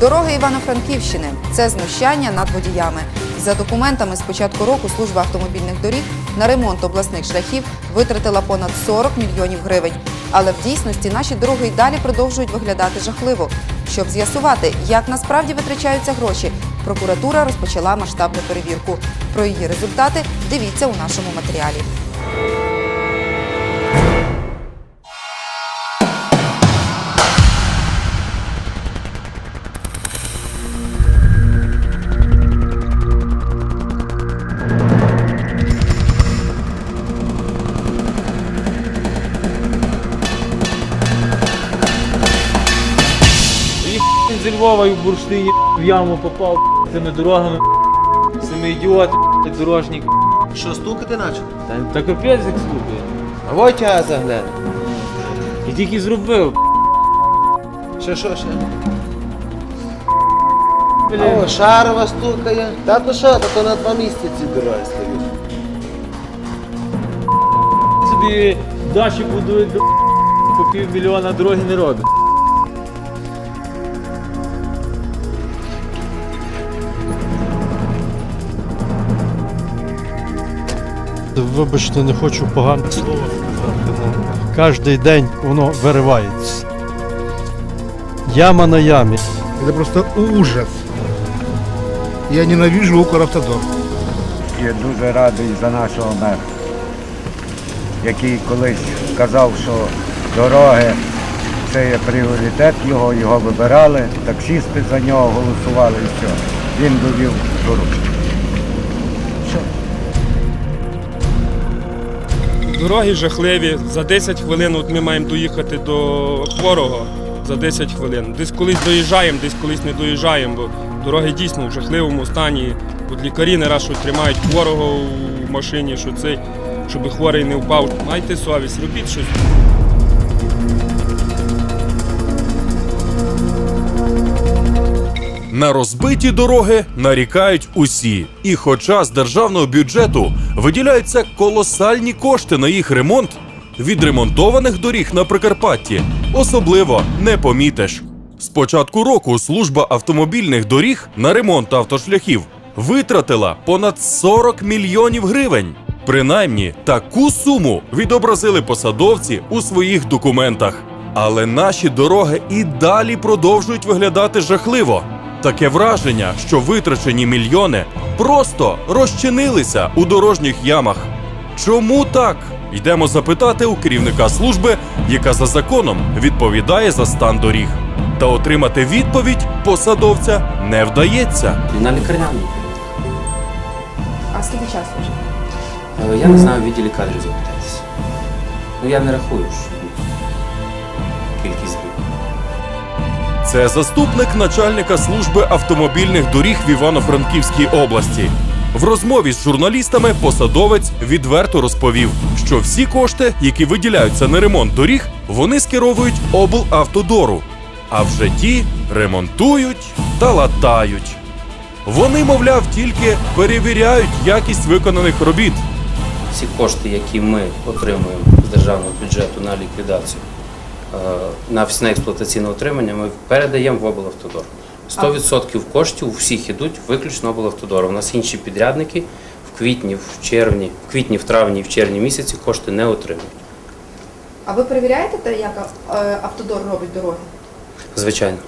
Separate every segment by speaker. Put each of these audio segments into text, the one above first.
Speaker 1: Дороги Івано-Франківщини це знущання над водіями. За документами з початку року служба автомобільних доріг на ремонт обласних шляхів витратила понад 40 мільйонів гривень. Але в дійсності наші дороги й далі продовжують виглядати жахливо. Щоб з'ясувати, як насправді витрачаються гроші, прокуратура розпочала масштабну перевірку. Про її результати дивіться у нашому матеріалі.
Speaker 2: Львова і в бурштині в яму попав цими дорогами. Цими ідіоти, дорожні.
Speaker 3: Що, стукати наче?
Speaker 2: Та, та капець як слухає.
Speaker 3: А вот тя загляне.
Speaker 2: І тільки зробив.
Speaker 3: Що, що, ще?
Speaker 2: Блін.
Speaker 3: О, шарова стукає. Та то що, та то на два місяці ці дороги стають.
Speaker 2: Собі дачі будують до по півмільйона дороги не робить.
Speaker 4: Вибачте, не хочу погане слово сказати. але Кожний день воно виривається. Яма на ямі.
Speaker 5: Это просто ужас. Я ненавижу Укравтодор.
Speaker 6: Я дуже радий за нашого мера, який колись казав, що дороги це є пріоритет його, його вибирали, таксісти за нього голосували і все. Він довів дорогу.
Speaker 7: Дороги жахливі. За 10 хвилин от ми маємо доїхати до хворого за 10 хвилин. Десь колись доїжджаємо, десь колись не доїжджаємо, бо дороги дійсно в жахливому стані. От лікарі не раз що тримають хворого в машині, що цей, щоб хворий не впав. Майте совість, робіть щось.
Speaker 8: На розбиті дороги нарікають усі. І хоча з державного бюджету виділяються колосальні кошти на їх ремонт, відремонтованих доріг на Прикарпатті особливо не помітиш. З початку року служба автомобільних доріг на ремонт автошляхів витратила понад 40 мільйонів гривень. Принаймні таку суму відобразили посадовці у своїх документах. Але наші дороги і далі продовжують виглядати жахливо. Таке враження, що витрачені мільйони просто розчинилися у дорожніх ямах. Чому так? Йдемо запитати у керівника служби, яка за законом відповідає за стан доріг. Та отримати відповідь посадовця не вдається.
Speaker 9: На лікарняному.
Speaker 1: А скільки часу вже?
Speaker 9: Е, Я не знаю, в відділі кадрів запитатися. Ну я не рахую, що кількість.
Speaker 8: Це заступник начальника служби автомобільних доріг в Івано-Франківській області. В розмові з журналістами посадовець відверто розповів, що всі кошти, які виділяються на ремонт доріг, вони скеровують облавтодору, а вже ті ремонтують та латають. Вони, мовляв, тільки перевіряють якість виконаних робіт.
Speaker 9: Всі кошти, які ми отримуємо з державного бюджету на ліквідацію, на на експлуатаційне утримання, ми передаємо в облавтодор. 100% коштів у всіх ідуть виключно облавтодору. У нас інші підрядники в квітні, в червні, в квітні, в травні в червні місяці кошти не отримують.
Speaker 1: А ви перевіряєте те, як е, автодор робить дороги?
Speaker 9: Звичайно.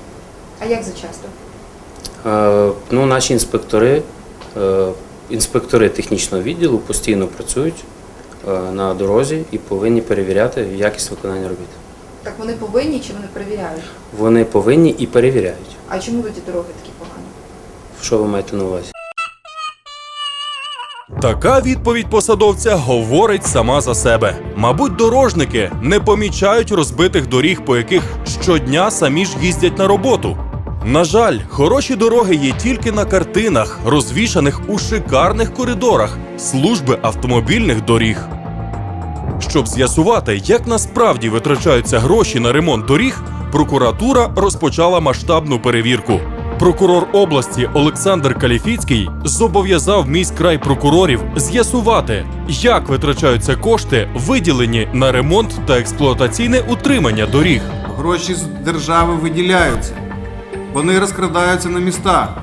Speaker 1: А як за часто?
Speaker 9: Е, Ну, наші інспектори, е, інспектори технічного відділу постійно працюють е, на дорозі і повинні перевіряти якість виконання робіт.
Speaker 1: Так вони повинні чи вони перевіряють?
Speaker 9: Вони повинні і перевіряють.
Speaker 1: А чому тоді дороги такі погані?
Speaker 9: Що ви маєте на увазі?
Speaker 8: Така відповідь посадовця говорить сама за себе. Мабуть, дорожники не помічають розбитих доріг, по яких щодня самі ж їздять на роботу. На жаль, хороші дороги є тільки на картинах, розвішаних у шикарних коридорах служби автомобільних доріг. Щоб з'ясувати, як насправді витрачаються гроші на ремонт доріг, прокуратура розпочала масштабну перевірку. Прокурор області Олександр Каліфіцький зобов'язав міськрай прокурорів з'ясувати, як витрачаються кошти, виділені на ремонт та експлуатаційне утримання доріг.
Speaker 10: Гроші з держави виділяються. Вони розкрадаються на міста.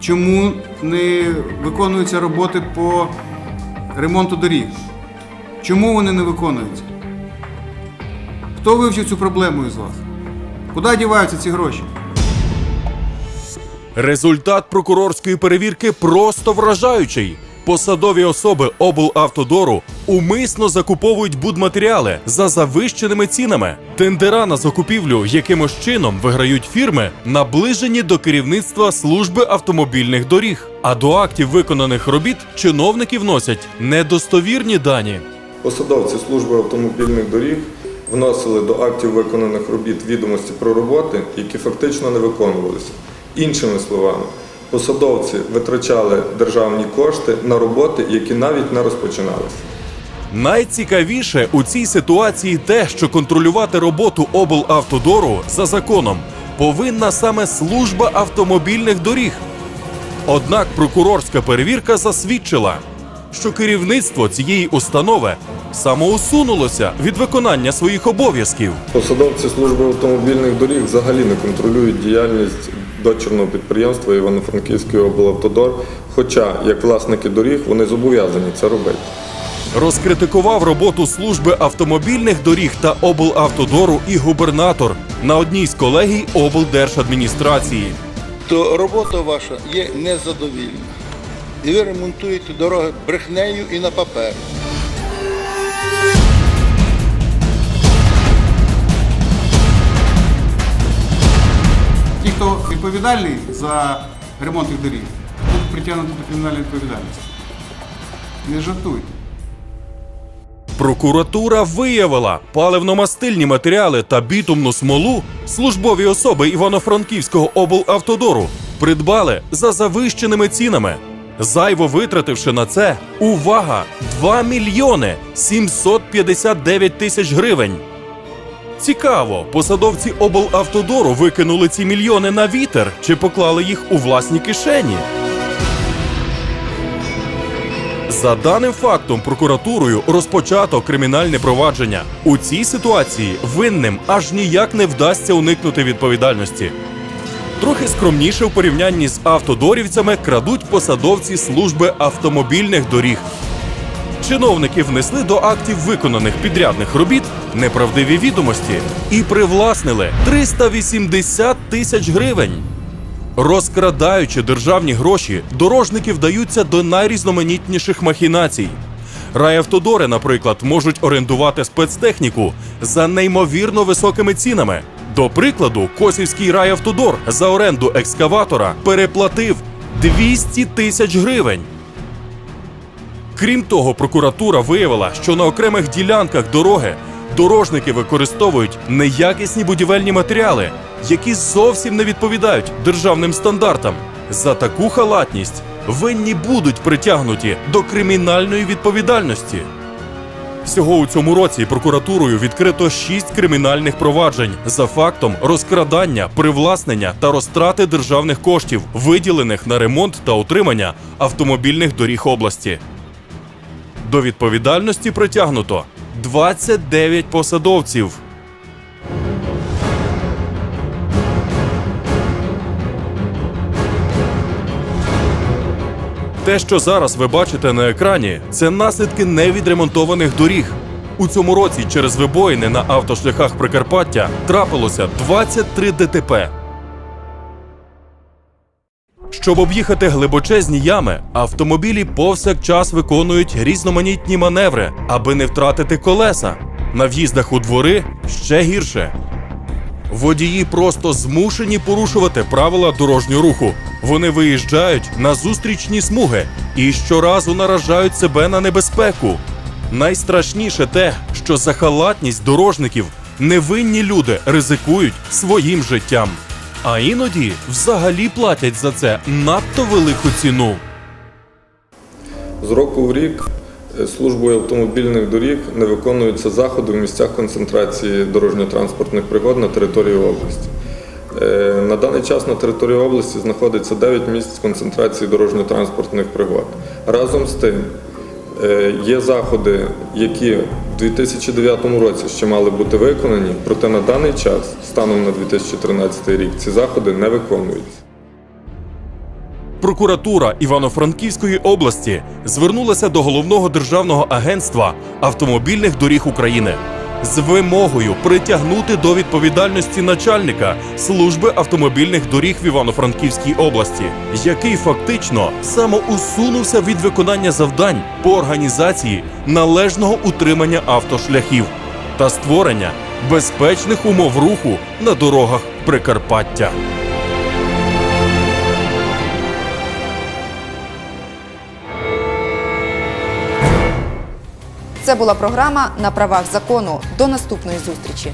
Speaker 10: Чому не виконуються роботи по ремонту доріг? Чому вони не виконуються? Хто вивчив цю проблему із вас? Куди діваються ці гроші?
Speaker 8: Результат прокурорської перевірки просто вражаючий. Посадові особи облавтодору умисно закуповують будматеріали за завищеними цінами. Тендера на закупівлю якимось чином виграють фірми, наближені до керівництва служби автомобільних доріг. А до актів виконаних робіт чиновники вносять недостовірні дані.
Speaker 11: Посадовці служби автомобільних доріг вносили до актів виконаних робіт відомості про роботи, які фактично не виконувалися. Іншими словами, посадовці витрачали державні кошти на роботи, які навіть не розпочиналися.
Speaker 8: Найцікавіше у цій ситуації те, що контролювати роботу облавтодору за законом повинна саме служба автомобільних доріг. Однак прокурорська перевірка засвідчила, що керівництво цієї установи самоусунулося від виконання своїх обов'язків.
Speaker 11: Посадовці служби автомобільних доріг взагалі не контролюють діяльність дочірного підприємства Івано-Франківський облавтодор, хоча, як власники доріг, вони зобов'язані це робити.
Speaker 8: Розкритикував роботу служби автомобільних доріг та облавтодору і губернатор на одній з колегій облдержадміністрації.
Speaker 12: то робота ваша є незадовільна. І ви ремонтуєте дороги брехнею і на папері.
Speaker 10: Ті, хто відповідальний за ремонт їх доріг, будуть притягнуті до кримінальної відповідальності. Не жартуйте.
Speaker 8: Прокуратура виявила паливно-мастильні матеріали та бітумну смолу службові особи Івано-Франківського облавтодору придбали за завищеними цінами, зайво витративши на це увага 2 мільйони 759 тисяч гривень. Цікаво, посадовці облавтодору викинули ці мільйони на вітер чи поклали їх у власні кишені. За даним фактом, прокуратурою розпочато кримінальне провадження. У цій ситуації винним аж ніяк не вдасться уникнути відповідальності. Трохи скромніше в порівнянні з автодорівцями крадуть посадовці служби автомобільних доріг. Чиновники внесли до актів виконаних підрядних робіт неправдиві відомості і привласнили 380 тисяч гривень. Розкрадаючи державні гроші, дорожники вдаються до найрізноманітніших махінацій. Райавтодори, наприклад, можуть орендувати спецтехніку за неймовірно високими цінами. До прикладу, Косівський райавтодор за оренду екскаватора переплатив 200 тисяч гривень. Крім того, прокуратура виявила, що на окремих ділянках дороги дорожники використовують неякісні будівельні матеріали, які зовсім не відповідають державним стандартам. За таку халатність винні будуть притягнуті до кримінальної відповідальності. Всього у цьому році прокуратурою відкрито шість кримінальних проваджень за фактом розкрадання, привласнення та розтрати державних коштів, виділених на ремонт та утримання автомобільних доріг області. До відповідальності притягнуто 29 посадовців. Те, що зараз ви бачите на екрані, це наслідки невідремонтованих доріг. У цьому році через вибоїни на автошляхах Прикарпаття трапилося 23 ДТП. Щоб об'їхати глибочезні ями, автомобілі повсякчас виконують різноманітні маневри, аби не втратити колеса. На в'їздах у двори ще гірше. Водії просто змушені порушувати правила дорожнього руху. Вони виїжджають на зустрічні смуги і щоразу наражають себе на небезпеку. Найстрашніше те, що за халатність дорожників невинні люди ризикують своїм життям. А іноді взагалі платять за це надто велику ціну.
Speaker 11: З року в рік службою автомобільних доріг не виконуються заходи в місцях концентрації дорожньо-транспортних пригод на території області. Е, На даний час на території області знаходиться 9 місць концентрації дорожньо-транспортних пригод. Разом з тим е, є заходи, які в 2009 році ще мали бути виконані, проте на даний час, станом на 2013 рік, ці заходи не виконуються.
Speaker 8: Прокуратура Івано-Франківської області звернулася до головного державного агентства автомобільних доріг України з вимогою притягнути до відповідальності начальника служби автомобільних доріг в Івано-Франківській області, який фактично самоусунувся від виконання завдань по організації належного утримання автошляхів та створення безпечних умов руху на дорогах Прикарпаття.
Speaker 1: Це була програма на правах закону. До наступної зустрічі.